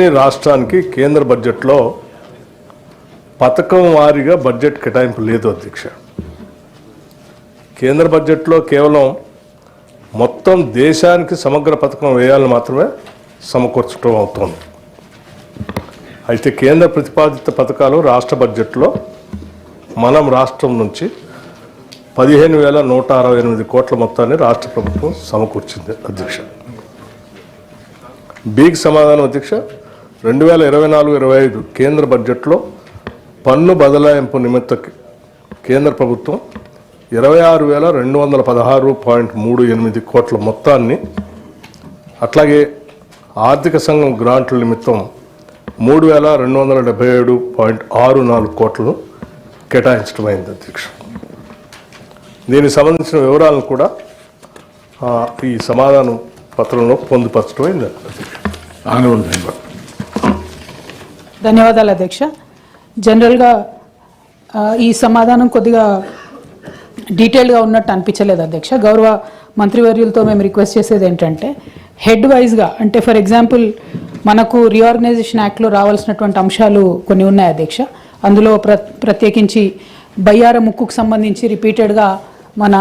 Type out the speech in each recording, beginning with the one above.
రాష్ట్రానికి కేంద్ర బడ్జెట్లో పథకం వారీగా బడ్జెట్ కేటాయింపు లేదు అధ్యక్ష. కేంద్ర బడ్జెట్లో కేవలం మొత్తం దేశానికి సమగ్ర పథకం వేయాలని మాత్రమే సమకూర్చడం అవుతోంది. అయితే కేంద్ర ప్రతిపాదిత పథకాలు రాష్ట్ర బడ్జెట్లో మనం రాష్ట్రం నుంచి పదిహేను వేల నూట అరవై ఎనిమిది కోట్ల మొత్తాన్ని రాష్ట్ర ప్రభుత్వం సమకూర్చింది అధ్యక్ష. బీకి సమాధానం అధ్యక్ష? రెండు వేల ఇరవై నాలుగు ఇరవై ఐదు కేంద్ర బడ్జెట్లో పన్ను బదలాయింపు నిమిత్త కేంద్ర ప్రభుత్వం ఇరవై ఆరు వేల రెండు వందల పదహారు పాయింట్ మూడు ఎనిమిది కోట్ల మొత్తాన్ని అట్లాగే ఆర్థిక సంఘం గ్రాంట్ల నిమిత్తం మూడు వేల రెండు వందల డెబ్బై ఏడు పాయింట్ ఆరు నాలుగు కోట్లను కేటాయించడమైంది అధ్యక్ష. దీనికి సంబంధించిన వివరాలను కూడా ఈ సమాధానం పత్రంలో పొందుపరచడమైంది అధ్యక్ష. ఆనరబుల్ మెంబర్ ధన్యవాదాలు అధ్యక్ష. జనరల్గా ఈ సమాధానం కొద్దిగా డీటెయిల్గా ఉన్నట్టు అనిపించలేదు అధ్యక్ష. గౌరవ మంత్రివర్యులతో మేము రిక్వెస్ట్ చేసేది ఏంటంటే హెడ్ వైజ్గా అంటే ఫర్ ఎగ్జాంపుల్ మనకు రీఆర్గనైజేషన్ యాక్ట్లో రావాల్సినటువంటి అంశాలు కొన్ని ఉన్నాయి అధ్యక్ష. అందులో ప్ర ప్రత్యేకించి బయ్యార ముక్కుకు సంబంధించి రిపీటెడ్గా మన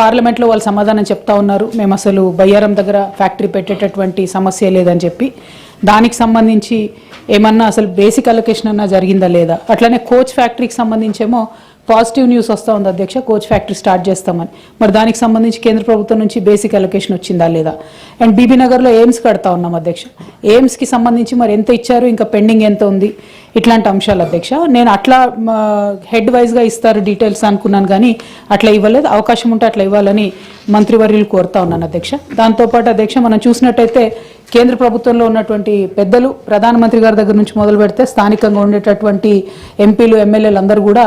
పార్లమెంట్లో వాళ్ళు సమాధానం చెప్తా ఉన్నారు. మేము అసలు బయ్యారం దగ్గర ఫ్యాక్టరీ పెట్టేటటువంటి సమస్య లేదని చెప్పి. దానికి సంబంధించి ఏమన్నా అసలు బేసిక్ అలొకేషన్ అన్నా జరిగిందా లేదా? అట్లనే కోచ్ ఫ్యాక్టరీకి సంబంధించేమో పాజిటివ్ న్యూస్ వస్తూ ఉంది అధ్యక్ష కోచ్ ఫ్యాక్టరీ స్టార్ట్ చేస్తామని. మరి దానికి సంబంధించి కేంద్ర ప్రభుత్వం నుంచి బేసిక్ అలొకేషన్ వచ్చిందా లేదా? అండ్ బీబీ నగర్లో ఎయిమ్స్ కడతా ఉన్నాం అధ్యక్ష. ఎయిమ్స్కి సంబంధించి మరి ఎంత ఇచ్చారు ఇంకా పెండింగ్ ఎంత ఉంది ఇట్లాంటి అంశాలు అధ్యక్ష. నేను అట్లా హెడ్ వైజ్గా ఇస్తారు డీటెయిల్స్ అనుకున్నాను కానీ అట్లా ఇవ్వలేదు. అవకాశం ఉంటే అట్లా ఇవ్వాలని మంత్రివర్యులు కోరుతా ఉన్నాను అధ్యక్ష. దాంతోపాటు అధ్యక్ష మనం చూసినట్టయితే కేంద్ర ప్రభుత్వంలో ఉన్నటువంటి పెద్దలు ప్రధానమంత్రి గారి దగ్గర నుంచి మొదలు పెడితే స్థానికంగా ఉండేటటువంటి ఎంపీలు ఎమ్మెల్యేలు అందరూ కూడా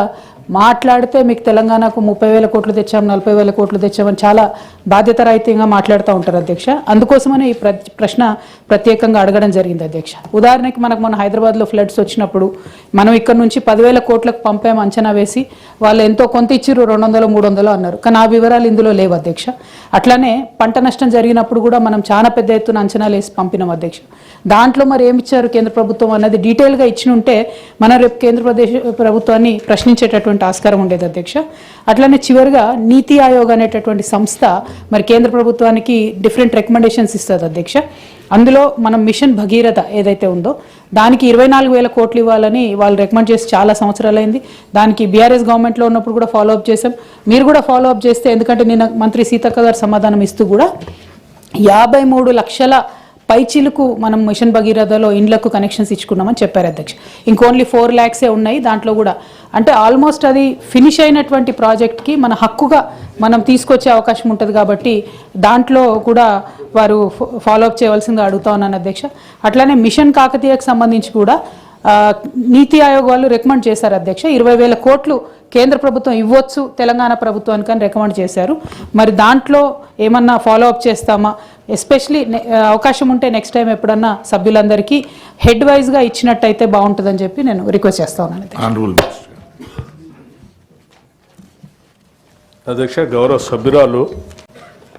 మాట్లాడితే మీకు తెలంగాణకు ముప్పై వేల కోట్లు తెచ్చాం నలభై వేల కోట్లు తెచ్చామని చాలా బాధ్యతరహితంగా మాట్లాడుతూ ఉంటారు అధ్యక్ష. అందుకోసమనే ఈ ప్ర ప్రశ్న ప్రత్యేకంగా అడగడం జరిగింది అధ్యక్ష. ఉదాహరణకి మనకు మన హైదరాబాద్లో ఫ్లడ్స్ వచ్చినప్పుడు మనం ఇక్కడ నుంచి పదివేల కోట్లకు పంపాము అంచనా వేసి వాళ్ళు ఎంతో కొంత ఇచ్చిర్రు రెండు వందలు మూడు వందలు అన్నారు. కానీ ఆ వివరాలు ఇందులో లేవు అధ్యక్ష. అట్లానే పంట నష్టం జరిగినప్పుడు కూడా మనం చాలా పెద్ద ఎత్తున అంచనాలు వేసి పంపినాం అధ్యక్ష. దాంట్లో మరి ఏమి ఇచ్చారు కేంద్ర ప్రభుత్వం అన్నది డీటెయిల్గా ఇచ్చి ఉంటే మనం రేపు కేంద్ర ప్రదేశ్ ప్రభుత్వాన్ని ప్రశ్నించేటటువంటి ఆస్కారం ఉండేది అధ్యక్ష. అట్లనే చివరిగా నీతి ఆయోగ్ అనేటటువంటి సంస్థ మరి కేంద్ర ప్రభుత్వానికి డిఫరెంట్ రికమెండేషన్స్ ఇస్తుంది అధ్యక్ష. అందులో మనం మిషన్ భగీరథ ఏదైతే ఉందో దానికి ఇరవై నాలుగు వేల కోట్లు ఇవ్వాలని వాళ్ళు రికమెండ్ చేసి చాలా సంవత్సరాలైంది. దానికి బీఆర్ఎస్ గవర్నమెంట్లో ఉన్నప్పుడు కూడా ఫాలో అప్ చేసాం మీరు కూడా ఫాలో అప్ చేస్తే ఎందుకంటే నిన్న మంత్రి సీతక్క గారు సమాధానం ఇస్తూ కూడా యాభై మూడు లక్షల పైచీలకు మనం మిషన్ భగీరథలో ఇండ్లకు కనెక్షన్స్ ఇచ్చుకున్నామని చెప్పారు అధ్యక్ష. ఇంకోన్లీ ఫోర్ ల్యాక్సే ఉన్నాయి దాంట్లో కూడా. అంటే ఆల్మోస్ట్ అది ఫినిష్ అయినటువంటి ప్రాజెక్ట్కి మన హక్కుగా మనం తీసుకొచ్చే అవకాశం ఉంటుంది కాబట్టి దాంట్లో కూడా వారు ఫాలో అప్ చేయవలసిందిగా అడుగుతా ఉన్నాను అధ్యక్ష. అట్లానే మిషన్ కాకతీయకు సంబంధించి కూడా నీతి ఆయోగ్ వాళ్ళు రికమెండ్ చేశారు అధ్యక్ష. ఇరవై వేల కోట్లు కేంద్ర ప్రభుత్వం ఇవ్వచ్చు తెలంగాణ ప్రభుత్వానికి అని రికమెండ్ చేశారు. మరి దాంట్లో ఏమన్నా ఫాలో అప్ చేస్తామా? ఎస్పెషలీ అవకాశం ఉంటే నెక్స్ట్ టైం ఎప్పుడన్నా సభ్యులందరికీ హెడ్ వైజ్గా ఇచ్చినట్టయితే బాగుంటుందని చెప్పి నేను రిక్వెస్ట్ చేస్తా ఉన్నాను అధ్యక్ష. గౌరవ సభ్యురాలు